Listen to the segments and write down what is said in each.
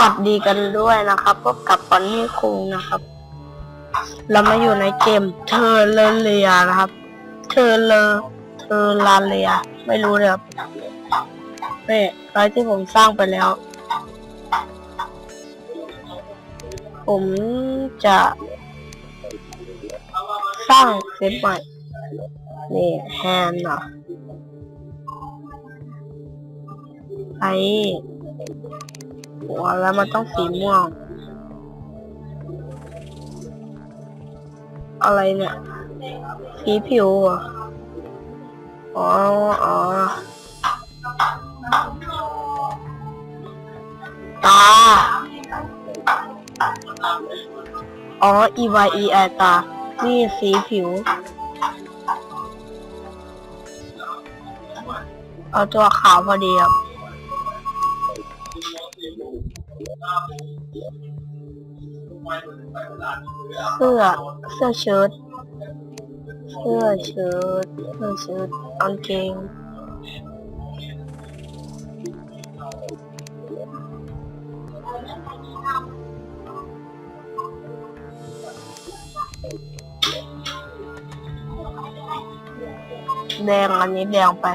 วัสดีกันด้วยนะครับพบกับฟอนนี่คุงนะครับ เรามาอยู่ในเกมเทอร์เรียนะครับ เทอร์เลเทอร์ลาเรีย ไม่รู้เลยครับนี่ไรที่ผมสร้างไปแล้ว ผมจะสร้างเซตใหม่ นี่แฮนด์เหรอไอ หัวแล้วมันต้องสีม่วง อะไรเนี่ย สีผิวเหรออ๋ออ๋อตาอ๋อ E Y E I ตา นี่สีผิว เอาตัวขาวพอดีครับ เสื้อ เสื้อเชิ้ต เสื้อเชิ้ต เสื้อเชิ้ตกางเกงแดงอันนี้แดงไป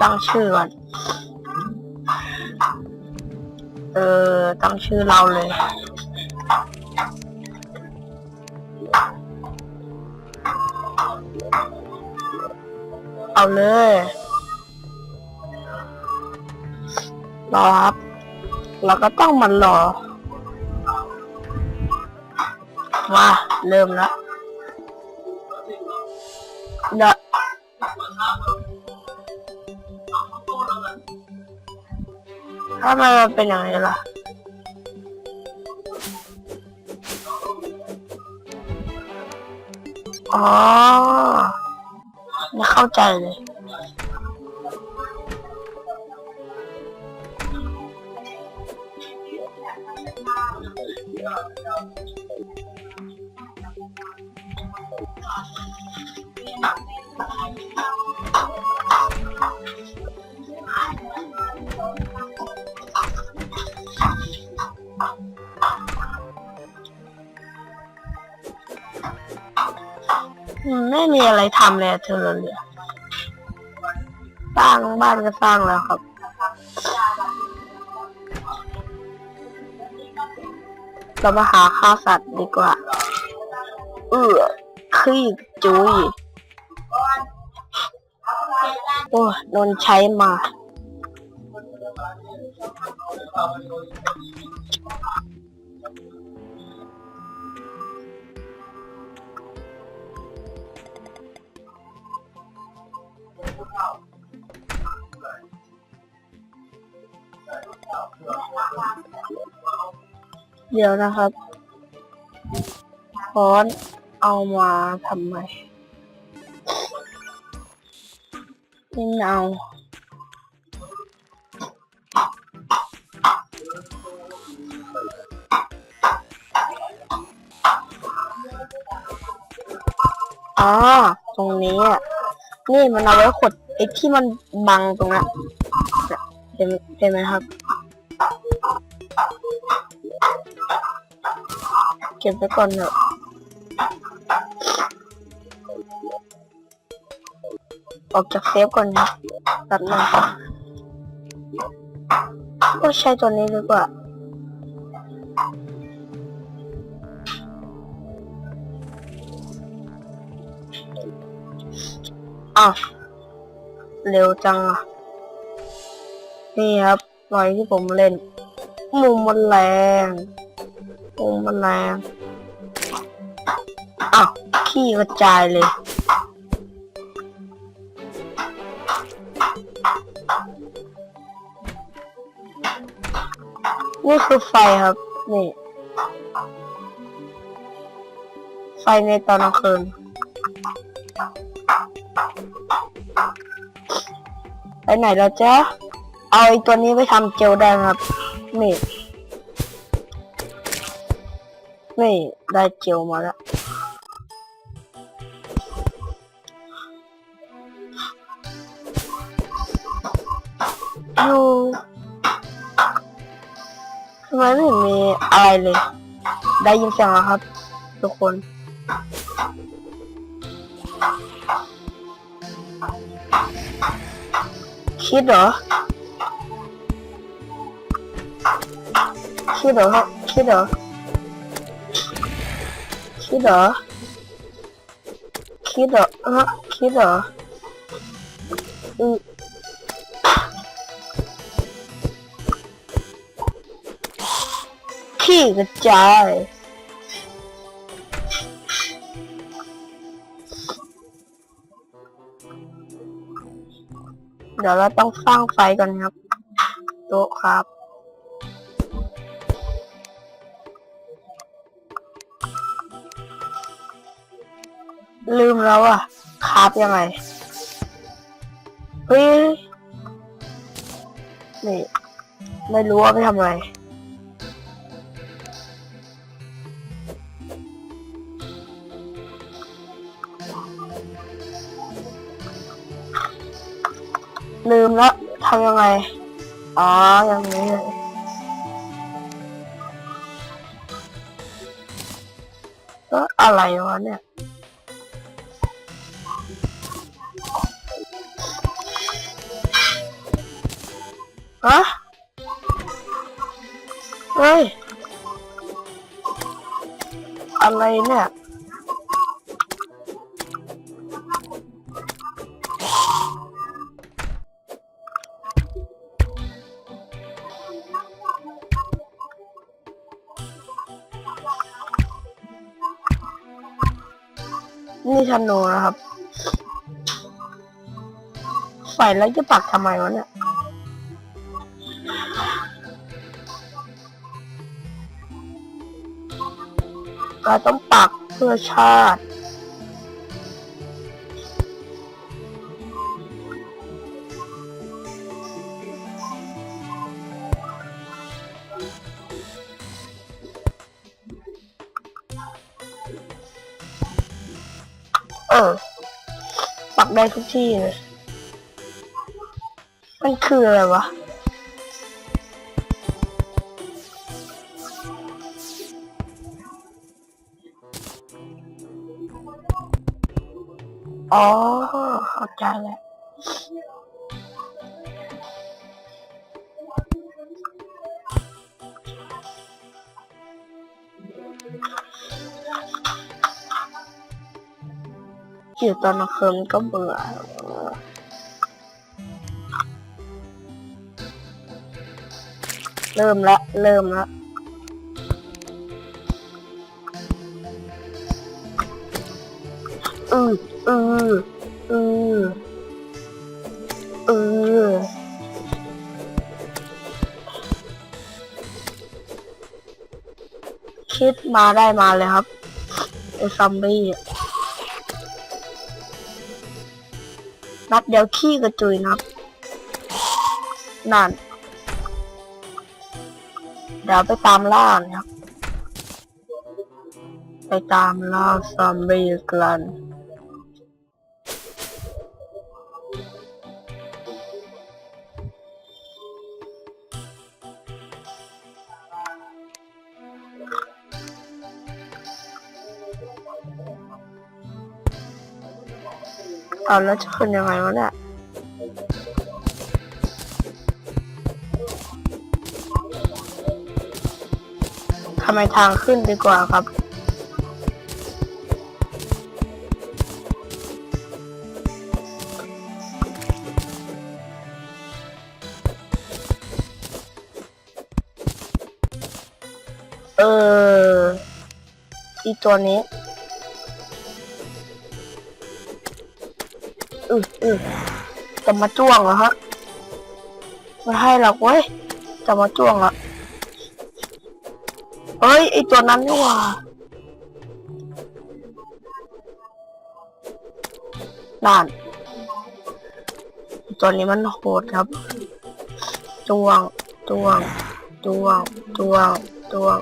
ตั้งชื่อก่อนเออ ตั้งชื่อเราเลย เอาเลยรอครับ เราก็ต้องมันรอ มาเริ่มแล้วเดะถ้ามันเป็นอย่างนี้ล่ะอ๋อไม่เข้าใจเลย มไม่มีอะไรทำเลยเธอเลือสร้างบ้านก็สร้างแล้วครับ เรามาหาฆ่าสัตว์ดีกว่า เออขี้จุยโอ้โดนใช้มา เดี๋ยวนะครับค้อนเอามาทำไมไม่เอาอ๋อตรงนี้อะนี่มันเอาไว้ขดไอ้ที่มันบังตรงนั้นเนี่ยเห็นเห็นไหมครับ เก็บไว้ก่อนเถอะออกจากเซฟก่อนนะแป๊บนึงก็ใช้ตัวนี้ดีกว่าอ้าวเร็วจังอะ นี่ครับรอยที่ผมเล่น มุมมันแรง มุมมันแรง อ้าวขี้กระจายเลย นี่คือไฟครับ นี่ ไฟในตอนกลางคืนไปไหนแล้วจ๊ะเอาไอ้ตัวนี้ไปทำเจลได้ไหมครับ นี่ นี่ ได้เจลมาแล้ว ไมไม่เห็นมีอะไรเลย ได้ยินเสียงแล้วครับ ทุกคนคิดเหรอคิดเหรอครับคิดเหรอคิดเหรอคิดเหรอฮะคิดเหรออือ กระจายเดี๋ยวเราต้องสร้างไฟก่อนครับโต๊ะครับลืมแล้วอะคาบยังไงเฮ้ยนี่ ไม่รู้ว่าไปทำอะไร ลืมแล้วทำยังไง อ๋อ อย่างนี้เลยก็อะไรวะเนี่ยฮะเฮ้ย อะไรเนี่ย ธนูนะครับใส่แล้วจะปักทำไมวะเนี่ยเราต้องปักเพื่อชาติ เออ ปักได้ทุกที่เลย มันคืออะไรวะ อ๋อเข้าใจแล้ว อยู่ตอนกลางคืนก็เบื่อเริ่มละเริ่มละอืออืออืออือคิดมาได้มาเลยครับไอซอมบี้ นัดเดียวขี้กระจุยนับ นั่น เดี๋ยวไปตามล่านะครับ ไปตามล่าซอมบี้กัน เอาแล้วจะขึ้นยังไงวะเนี่ยทำไมทางขึ้นดีกว่าครับเอออีตัวนี้ อืออือจะมาจ้วงเหรอฮะไม่ให้หรอกเว้ยจะมาจ้วงอะเฮ้ยไอตัวนั้นนี่ว่านั่นตัวนี้มันโหดครับตวงตวงตวงตวงตวง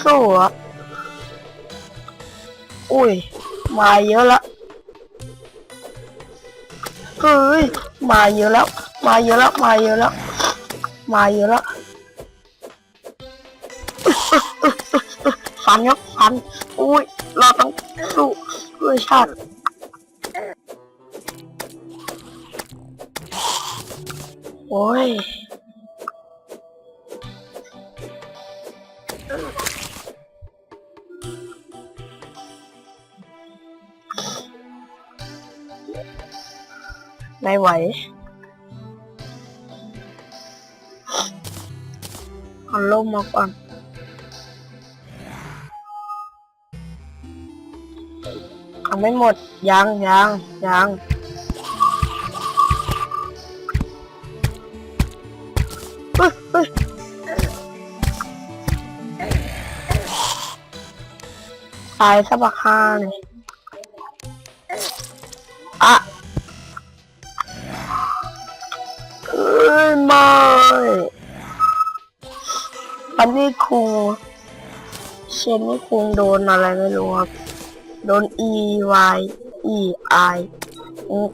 ะสู้อะอุ้ย มาเยอะละเฮ้ย มาเยอะแล้ว มาเยอะแล้ว มาเยอะแล้ว มาเยอะแล้วฟันยกฟัน อุ้ย เราต้องสู้เพื่อชาติโอ้ย ไม่ไหวเอล่มมาก่อนเอาไม่หมด ยังยังยังเฮ้ยเฮ้ยตายซะบักฮ่าเลย ม่อันนี้คุงเชนนี่คุงโดนอะไรไม่รู้ครับ โดน E Y E I อืม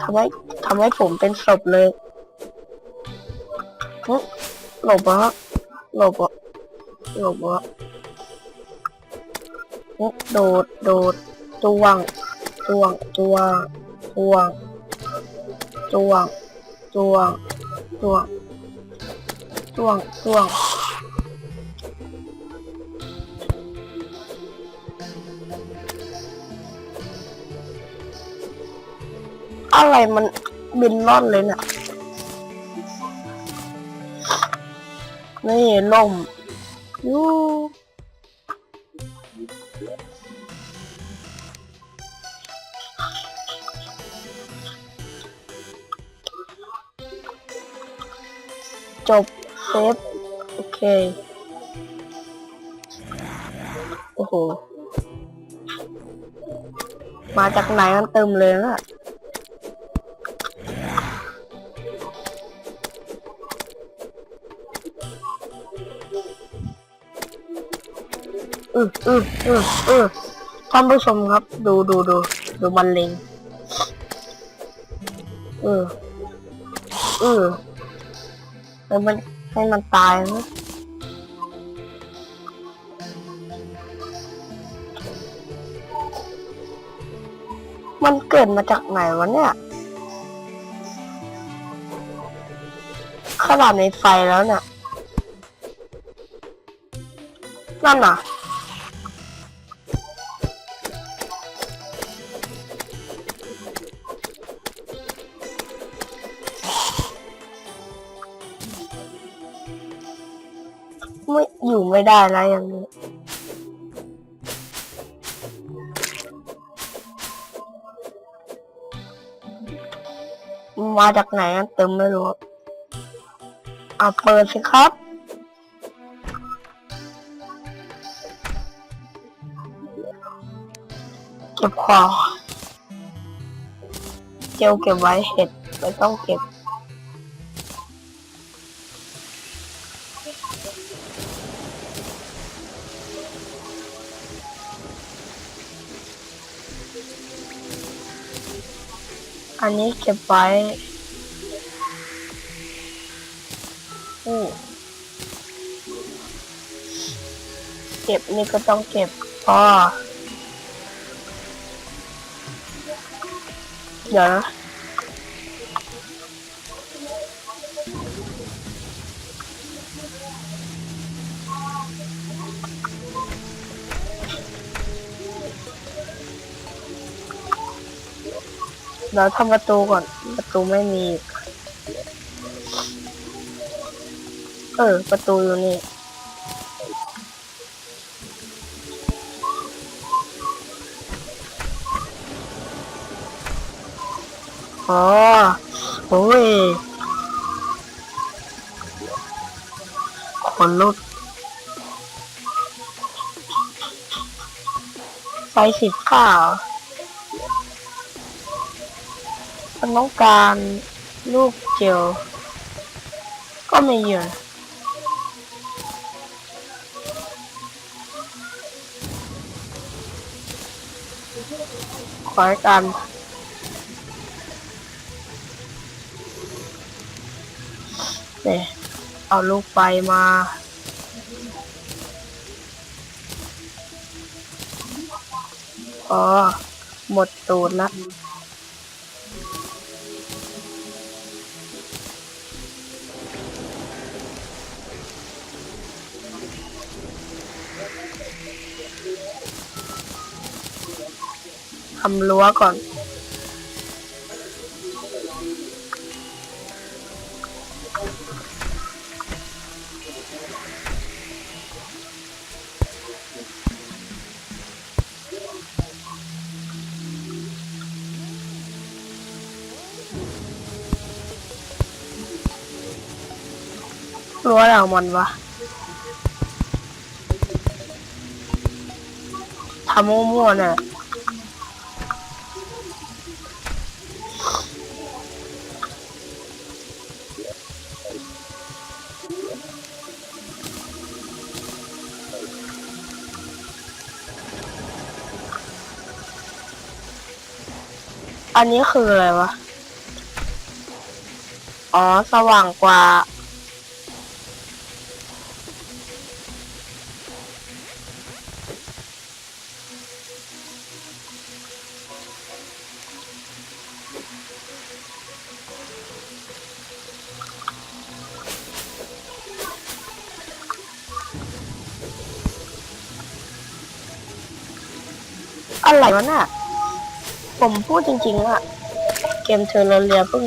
ทำให้ทำให้ผมเป็นศพเลยหลบวะหลบวะหลบวะอืมโดด โดดตวงตวงตวงตวงจวง จวงจวงจวงจวงอะไรมันบินล่อนเลยเนี่ย นี่ล่มยู บเซฟโอเค โอ้โห มาจากไหนกันเติมเลยนะอืออืออืออือท่านผู้ชมครับ ดูดูดูดูบันเลงเออเออ ให้มันให้มันตายนะมันเกิดมาจากไหนวะเนี่ย ขนาดในไฟแล้วเนี่ย นั่นน่ะ ไม่ได้แล้วอย่างนี้ มาจากไหนกันเต็มไม่รู้อะเปิดสิครับเก็บของเจลเก็บไว้เห็ดไม่ต้องเก็บ อันนี้เก็บไว้อู้เก็บนี่ก็ต้องเก็บพอเดี๋ยวนะ เราทำประตูก่อน ประตูไม่มี เออ ประตูอยู่นี่อ๋อโอ้ยคนลุกไฟสิบเก้า ต้องการลูกเจลก็ไม่เยอะขอให้กันเนี่ยเอาลูกไฟมาอ๋อหมดตูดละ ทำรั้วก่อน รั้วอะไรของมันวะทำมั่วๆเนี่ย อันนี้คืออะไรวะ อ๋อ สว่างกว่า อะไรวะน่ะ ผมพูดจริงๆอะเกมเทอร์เรียเพิ่ง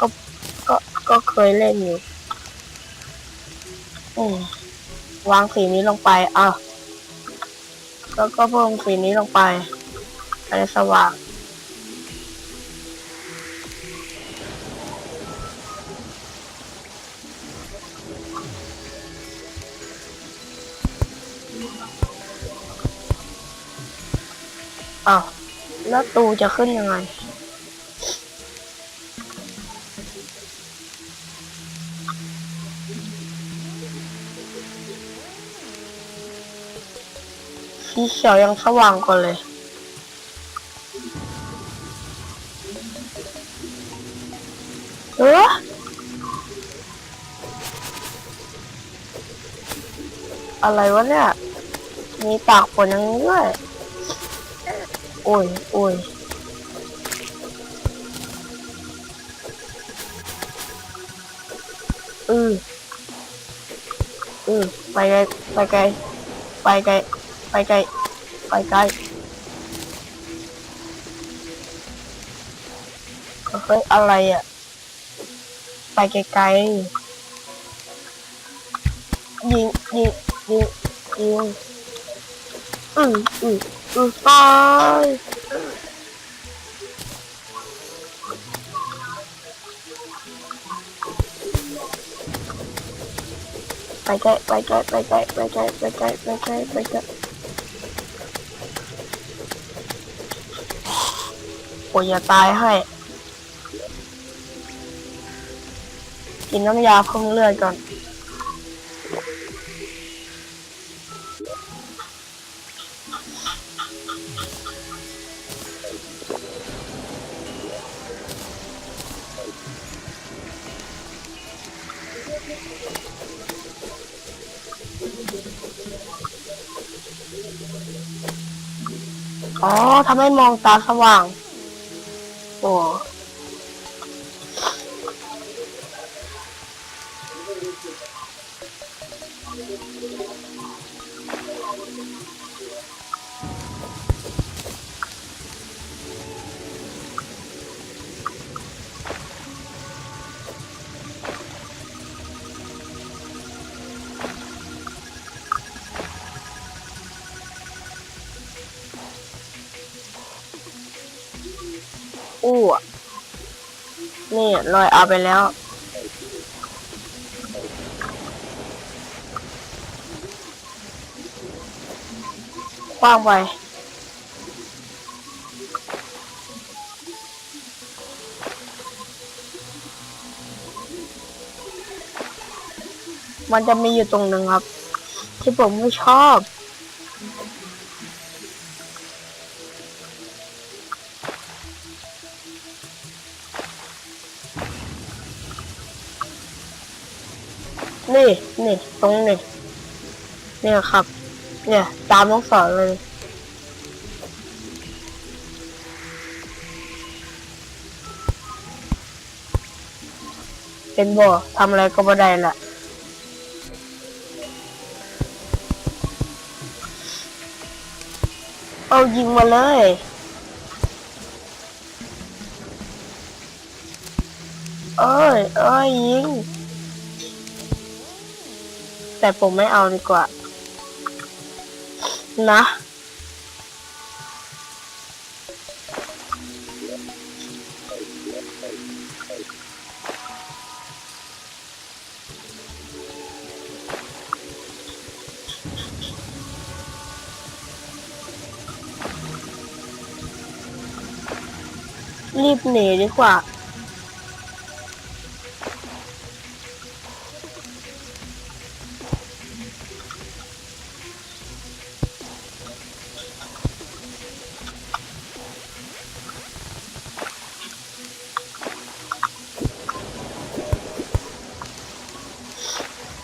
ก็ก็ก็เคยเล่นอยู่อวางสีนี้ลงไปอะแล้วก็เพิ่มสีนี้ลงไปอะไรสว่างอ้าว แล้วตูจะขึ้นยังไง สีเขียวยังสว่างกว่าเลยเอออะไรวะเนี่ย มีปากฝนอย่างนี้ด้วย โอ้ย โอ้ยอืออือไปไกล ไปไกล ไปไกล ไปไกล ไปไกลเฮ้ยอะไรอะ ไปไกลๆยิงยิงยิงยิงอืออือ อือตายไปไกลไปไกลไปไกลไปไกลไปไกลไปไกลไปไกลโอ้ยอย่าตายให้ กินน้ำยาเพิ่มเลือดก่อน อ๋อทำให้มองตาสว่าง โอ้ ลอยเอาไปแล้ว คว้างไปมันจะมีอยู่ตรงหนึ่งครับ ที่ผมไม่ชอบ ตรงนี้เนี่ยครับ เนี่ย ตามลูกศรเลยเป็นบ่ทำอะไรก็บ่ได้ละเอายิงมาเลย เอ้ย เอ้ย ยิง แต่ผมไม่เอาดีกว่า นะรีบหนีดีกว่า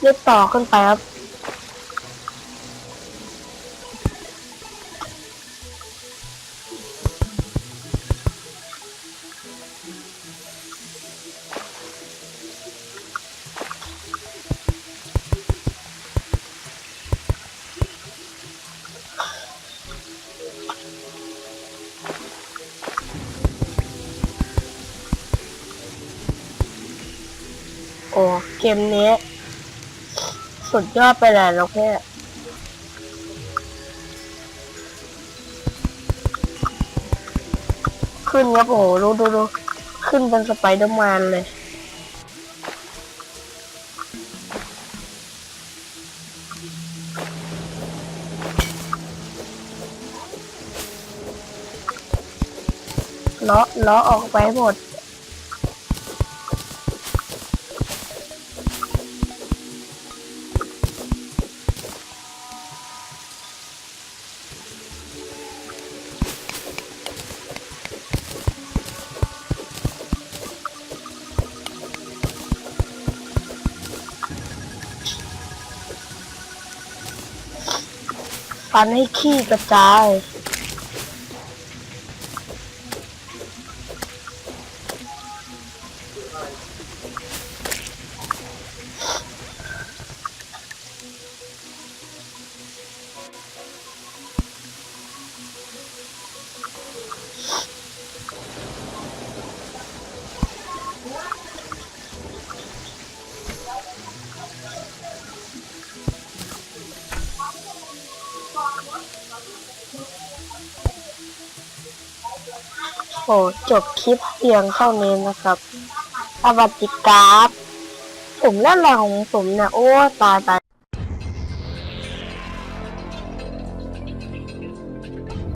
รีบต่อขึ้นไปครับ โอ้ เกมนี้ สุดยอดไปเลยแล้วแค่ขึ้นครับโอ้โหดูดูดูขึ้นเป็นสไปเดอร์แมนเลยล้อล้อออกไปหมด นให้ขี้กระจาย จบคลิปเพียงเท่านี้นะครับสวัสดีครับ ผมเล่นอะไรของผมเนี่ย โอ้ ตายตาย